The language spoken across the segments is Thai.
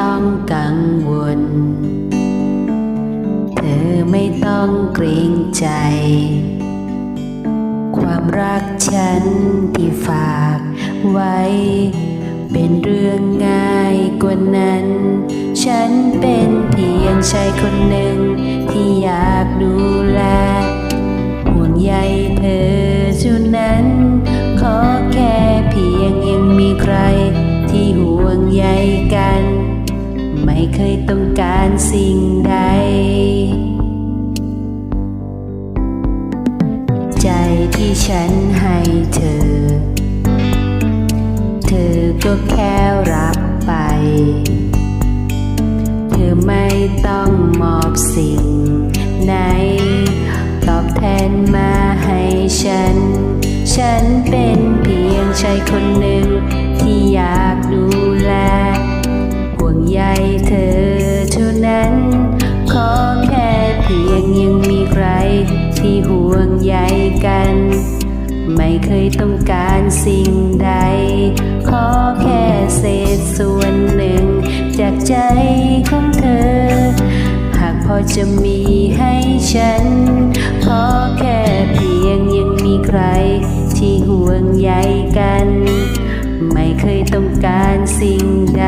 ต้องกังวล เธอไม่ต้องเกรงใจ ความรักฉันที่ฝากไว้ เป็นเรื่องง่ายกว่านั้น ฉันเป็นเพียงชายคนหนึ่ง ที่อยากดูแล ห่วงใยเธอเท่านั้น ขอแค่เพียงยังมีใครที่ห่วงใยกัน ไม่เคยต้องการสิ่งใด ใจที่ฉันให้เธอ เธอก็แค่รับไป เธอไม่ต้องมอบสิ่งไหน ตอบแทนมาให้ฉัน ฉันเป็นเพียงชายคนหนึ่ง ใยกัน ไม่เคยต้องการสิ่งใด ขอแค่เศษส่วนหนึ่ง จากใจของเธอ หากพอจะมีให้ฉัน ขอแค่เพียงยังมีใคร ที่ห่วงใยกัน ไม่เคยต้องการสิ่งใด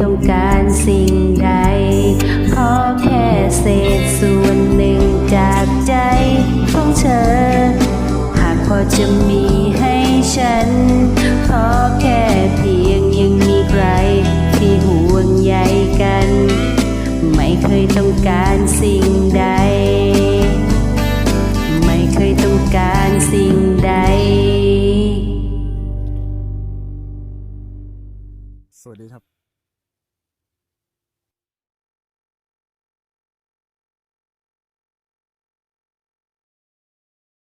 ต้องการสิ่งใด ขอแค่เศษส่วนหนึ่งจากใจของเธอ หากพอจะมีให้ฉัน ขอแค่เพียงยังมีใครที่ห่วงใยกัน ไม่เคยต้องการสิ่งใด ไม่เคยต้องการสิ่งใดสวัสดีครับ